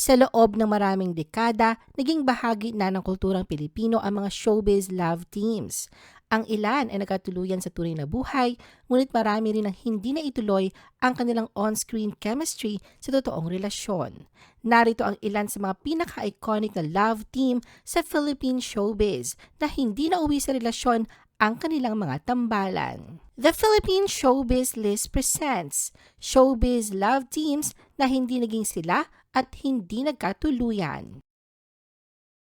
Sa loob ng maraming dekada, naging bahagi na ng kulturang Pilipino ang mga showbiz love teams. Ang ilan ay nagkatuluyan sa tunay na buhay, ngunit marami rin ang hindi na ituloy ang kanilang on-screen chemistry sa totoong relasyon. Narito ang ilan sa mga pinaka-iconic na love team sa Philippine showbiz na hindi na uwi sa relasyon ang kanilang mga tambalan. The Philippine Showbiz List presents Showbiz Love Teams na hindi naging sila at hindi nagkatuluyan.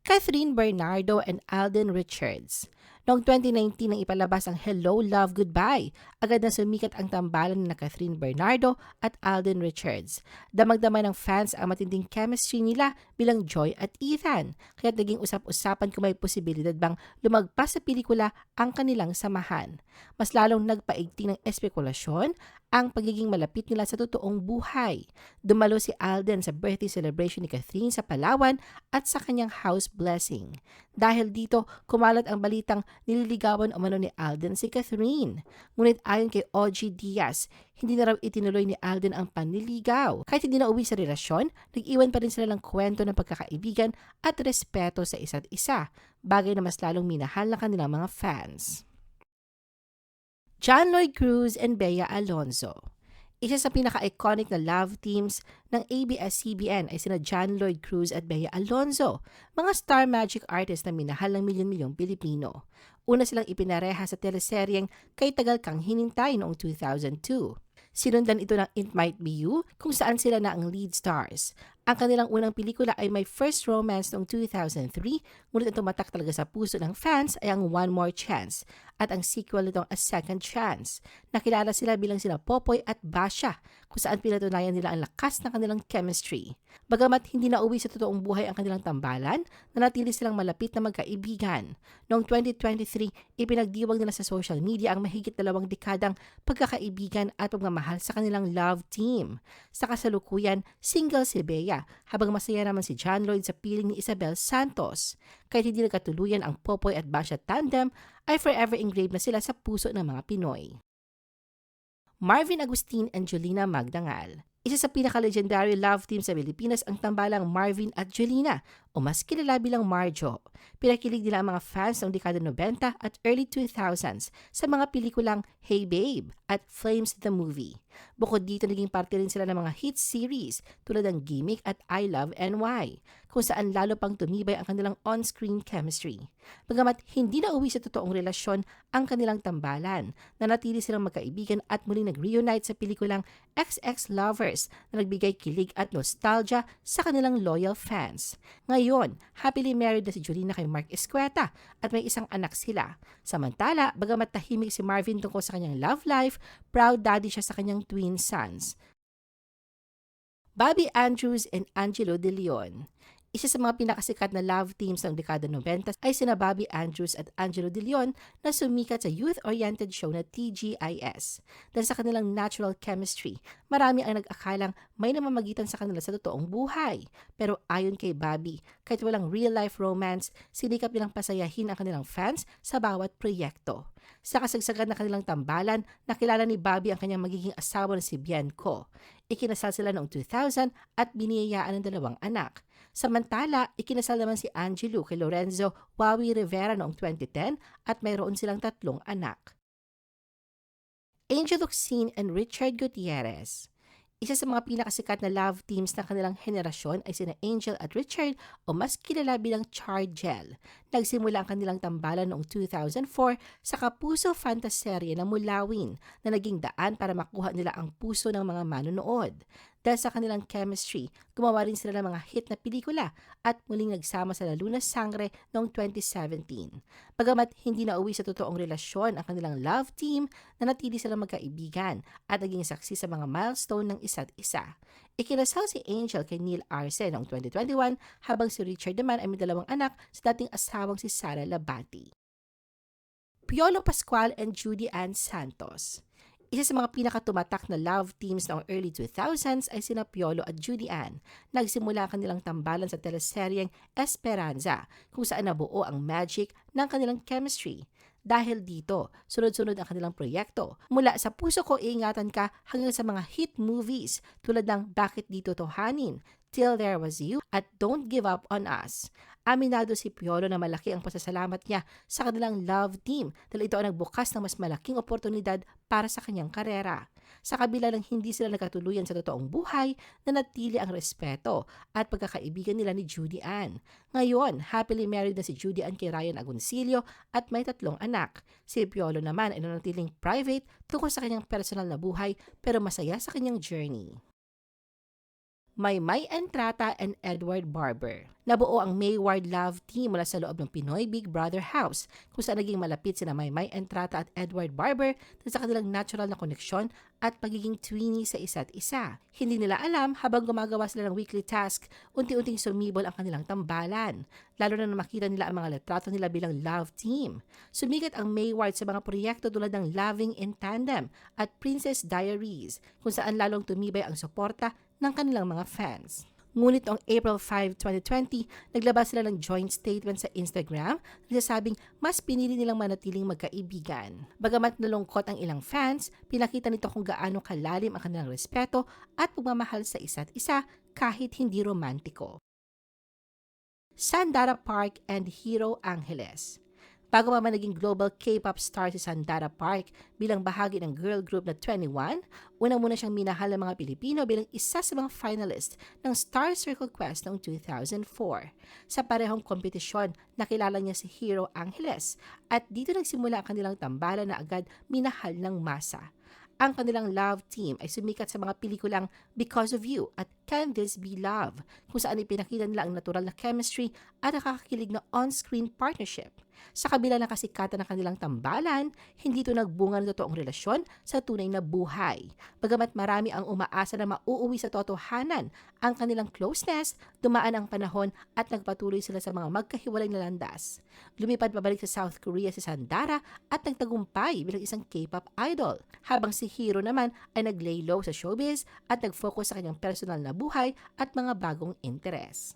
Catherine Bernardo and Alden Richards. Noong 2019 nang ipalabas ang Hello, Love, Goodbye, agad na sumikat ang tambalan na Catherine Bernardo at Alden Richards. Damagdamay ng fans ang matinding chemistry nila bilang Joy at Ethan, kaya't naging usap-usapan kung may posibilidad bang lumagpas sa pelikula ang kanilang samahan. Mas lalong nagpaigting ng espekulasyon ang pagiging malapit nila sa totoong buhay. Dumalo si Alden sa birthday celebration ni Catherine sa Palawan at sa kanyang house blessing. Dahil dito, kumalat ang balitang nililigawan umano ni Alden si Catherine. Ngunit ayon kay OG Diaz, hindi na raw itinuloy ni Alden ang panliligaw. Kahit hindi na uwi sa relasyon, nag-iwan pa rin sila ng kwento ng pagkakaibigan at respeto sa isa't isa, bagay na mas lalong minahal ng kanilang mga fans. John Lloyd Cruz and Bea Alonzo. Isa sa pinaka-iconic na love teams ng ABS-CBN ay sina John Lloyd Cruz at Bea Alonzo, mga star magic artist na minahal ng milyon-milyong Pilipino. Una silang ipinareha sa teleseryeng Kay Tagal Kang Hinintay noong 2002. Sinundan ito ng It Might Be You kung saan sila na ang lead stars. Ang kanilang unang pelikula ay My First Romance noong 2003, ngunit ang tumatak talaga sa puso ng fans ay ang One More Chance at ang sequel nitong A Second Chance. Nakilala sila bilang sila Popoy at Basha kung saan pinatunayan nila ang lakas ng kanilang chemistry. Bagamat hindi na uwi sa totoong buhay ang kanilang tambalan, nanatili silang malapit na magkaibigan. Noong 2023, ipinagdiwag nila sa social media ang mahigit dalawang dekadang pagkakaibigan at pagmamahal sa kanilang love team. Sa kasalukuyan, single si Bea, habang masaya naman si John Lloyd sa piling ni Isabel Santos. Kahit hindi nagkatuluyan ang Popoy at Basha tandem, ay forever engraved na sila sa puso ng mga Pinoy. Marvin Agustin and Julina Magdangal. Isa sa pinaka-legendary love team sa Pilipinas ang tambalang Marvin at Julina o mas kilala bilang Marjo. Pinakilig nila ang mga fans ng dekada 90 at early 2000s sa mga pelikulang Hey Babe at Flames the Movie. Bukod dito, naging parte rin sila ng mga hit series tulad ng Gimmick at I Love NY, kung saan lalo pang tumibay ang kanilang on-screen chemistry. Bagamat hindi na uwi sa totoong relasyon ang kanilang tambalan, nanatili silang magkaibigan at muling nag-reunite sa pelikulang XX Lovers na nagbigay kilig at nostalgia sa kanilang loyal fans. Ngayon, happily married na si Julina kay Mark Escueta at may isang anak sila. Samantala, bagamat tahimik si Marvin tungkol sa kanyang love life, proud daddy siya sa kanyang twin sons. Bobby Andrews and Angelo De Leon. Isa sa mga pinakasikat na love teams ng dekada 90 ay sina Bobby Andrews at Angelo De Leon na sumikat sa youth-oriented show na TGIS. Dahil sa kanilang natural chemistry, marami ang nag-akalang may namamagitan sa kanila sa totoong buhay. Pero ayon kay Bobby, kahit walang real-life romance, sinikap nilang pasayahin ang kanilang fans sa bawat proyekto. Sa kasagsagan ng kanilang tambalan, nakilala ni Bobby ang kanyang magiging asawa na si Bianco. Ikinasal sila noong 2000 at biniyayaan ng dalawang anak. Samantala, ikinasal naman si Angelo kay Lorenzo Wawi Rivera noong 2010 at mayroon silang tatlong anak. Angel Oxine and Richard Gutierrez isa sa mga pinakasikat na love teams ng kanilang henerasyon ay sina Angel at Richard o mas kilala bilang Chargel. Nagsimula ang kanilang tambalan noong 2004 sa Kapuso Fantaserye na Mulawin na naging daan para makuha nila ang puso ng mga manonood. Dahil sa kanilang chemistry, gumawa rin sila ng mga hit na pelikula at muling nagsama sa Lalo na Sangre noong 2017. Bagamat hindi na uwi sa totoong relasyon ang kanilang love team, nanatili silang magkaibigan at naging saksi sa mga milestone ng isa't isa. Ikinasal si Angel kay Neil Arce noong 2021 habang si Richard naman ay may dalawang anak sa dating asawang si Sara Labati. Piolo Pascual and Judy Ann Santos isa sa mga pinakatumatak na love teams noong early 2000s ay sina Piolo at Judy Ann. Nagsimula kanilang tambalan sa teleseryeng Esperanza kung saan nabuo ang magic ng kanilang chemistry. Dahil dito, sunod-sunod ang kanilang proyekto. Mula sa Puso Ko Ingatan Ka hanggang sa mga hit movies tulad ng Bakit Dito Tohanin, Till There Was You at Don't Give Up on Us. Aminado si Piolo na malaki ang pasasalamat niya sa kanilang love team dahil ito ang nagbukas ng mas malaking oportunidad para sa kanyang karera. Sa kabila ng hindi sila nagkatuluyan sa totoong buhay, nanatili ang respeto at pagkakaibigan nila ni Judy Ann. Ngayon, happily married na si Judy Ann kay Ryan Agoncillo at may tatlong anak. Si Piolo naman ay nanatiling private tungkol sa kanyang personal na buhay pero masaya sa kanyang journey. May May Entrata and Edward Barber. Nabuo ang Mayward Love Team mula sa loob ng Pinoy Big Brother House kung saan naging malapit sina May May Entrata at Edward Barber sa kanilang natural na koneksyon at pagiging twinny sa isa't isa. Hindi nila alam habang gumagawa sila ng weekly task, unti-unting sumibol ang kanilang tambalan. Lalo na makita nila ang mga litrato nila bilang love team. Sumigat ang Mayward sa mga proyekto tulad ng Loving in Tandem at Princess Diaries kung saan lalong tumibay ang suporta ng kanilang mga fans. Ngunit noong April 5, 2020, naglabas sila ng joint statement sa Instagram na sasabing mas pinili nilang manatiling magkaibigan. Bagamat nalungkot ang ilang fans, pinakita nito kung gaano kalalim ang kanilang respeto at pagmamahal sa isa't isa kahit hindi romantiko. Sandara Park and Hero Angeles Bago pa man naging global K-pop star si Sandara Park bilang bahagi ng girl group na 21, una muna siyang minahal ng mga Pilipino bilang isa sa mga finalist ng Star Circle Quest noong 2004. Sa parehong kompetisyon, nakilala niya si Hero Angeles at dito nagsimula ang kanilang tambalan na agad minahal ng masa. Ang kanilang love team ay sumikat sa mga pelikulang Because of You at Can This Be Love, kung saan ipinakita nila ang natural na chemistry at nakakakilig na on-screen partnership. Sa kabila ng kasikatan ng kanilang tambalan, hindi ito nagbunga ng totoong relasyon sa tunay na buhay. Bagamat marami ang umaasa na mauuwi sa totohanan ang kanilang closeness, dumaan ang panahon at nagpatuloy sila sa mga magkahiwalay na landas. Lumipad pabalik sa South Korea si Sandara at nagtagumpay bilang isang K-pop idol, habang si Hiro naman ay nag-lay low sa showbiz at nag-focus sa kanyang personal na buhay at mga bagong interes.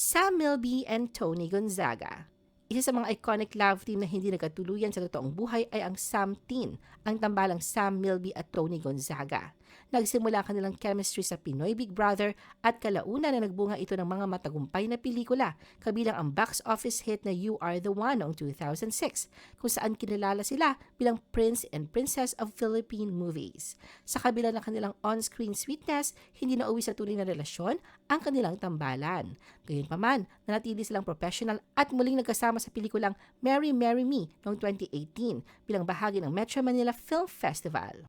Sam Milby and Tony Gonzaga. Isa sa mga iconic love team na hindi nagkatuluyan sa totoong buhay ay ang Sam Teen, ang tambalang Sam Milby at Tony Gonzaga. Nagsimula ang kanilang chemistry sa Pinoy Big Brother at kalauna na nagbunga ito ng mga matagumpay na pelikula, kabilang ang box office hit na You Are the One noong 2006, kung saan kinilala sila bilang Prince and Princess of Philippine movies. Sa kabila ng kanilang on-screen sweetness, hindi na uwi sa tunay na relasyon ang kanilang tambalan. Gayunpaman, nanatili silang professional at muling nagkasama sa pelikulang Marry Marry Me noong 2018 bilang bahagi ng Metro Manila Film Festival.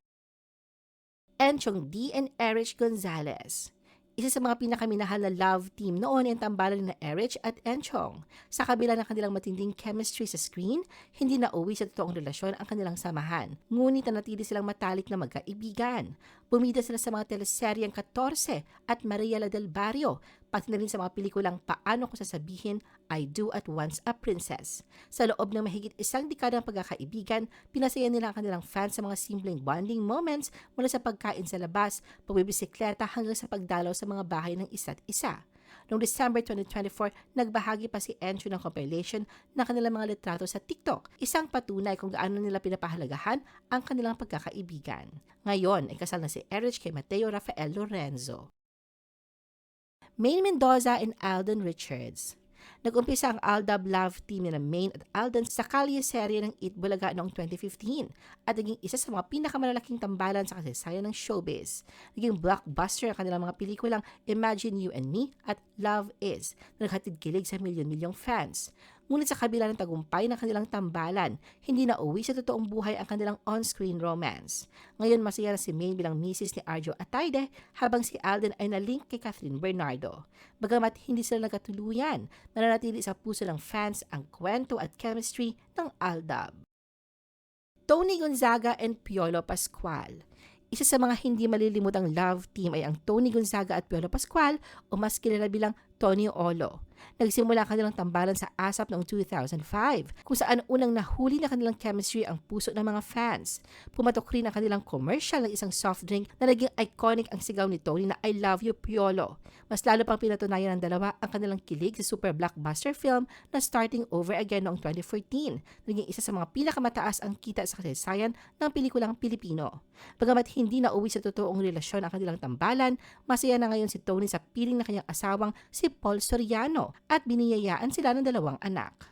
Enchong D and Erich Gonzalez. Isa sa mga pinakaminahal na love team noon ang tambalan na Erich at Enchong. Sa kabila ng kanilang matinding chemistry sa screen, hindi na uwi sa totoong relasyon ang kanilang samahan. Ngunit nanatili silang matalik na magkaibigan. Bumida sila sa mga teleseryeng 14 at Maria la del Barrio, pati na rin sa mga pelikulang Paano ko sasabihin, I Do at Once a Princess. Sa loob ng mahigit isang dekada ng pagkakaibigan, pinasaya nila ang kanilang fans sa mga simpleng bonding moments mula sa pagkain sa labas, pagbibisikleta hanggang sa pagdalaw sa mga bahay ng isa't isa. Noong December 2024, nagbahagi pa si Encho ng compilation ng kanilang mga litrato sa TikTok, isang patunay kung gaano nila pinapahalagahan ang kanilang pagkakaibigan. Ngayon ay kasal na si Erich kay Mateo Rafael Lorenzo. Maine Mendoza and Alden Richards. Nag-umpisa ang Aldab Love Team ni Maine at Alden sa kalye serye ng Eat Bulaga noong 2015 at naging isa sa mga pinakamalalaking tambalan sa kasaysayan ng showbiz. Naging blockbuster ang kanilang mga pelikulang Imagine You and Me at Love Is na naghatid kilig sa milyon-milyong fans. Ngunit sa kabila ng tagumpay ng kanilang tambalan, hindi na uwi sa totoong buhay ang kanilang on-screen romance. Ngayon masaya na si Maine bilang misis ni Arjo Atayde habang si Alden ay nalink kay Catherine Bernardo. Bagamat hindi sila nagkatuluyan, nananatili sa puso ng fans ang kwento at chemistry ng Aldab. Tony Gonzaga and Piolo Pascual isa sa mga hindi malilimutang love team ay ang Tony Gonzaga at Piolo Pascual o mas kilala bilang Tony Olo. Nagsimula ang kanilang tambalan sa ASAP noong 2005, kung saan unang nahuli na kanilang chemistry ang puso ng mga fans. Pumatok rin ang kanilang commercial ng isang soft drink na naging iconic ang sigaw ni Tony na I love you Piolo. Mas lalo pang pinatunayan ng dalawa ang kanilang kilig sa super blockbuster film na Starting Over Again noong 2014. Naging isa sa mga pinakamataas ang kita sa kasaysayan ng pelikulang Pilipino. Bagamat hindi na uwi sa totoong relasyon ang kanilang tambalan, masaya na ngayon si Tony sa piling ng kanyang asawang si Paul Soriano at biniyayaan sila ng dalawang anak.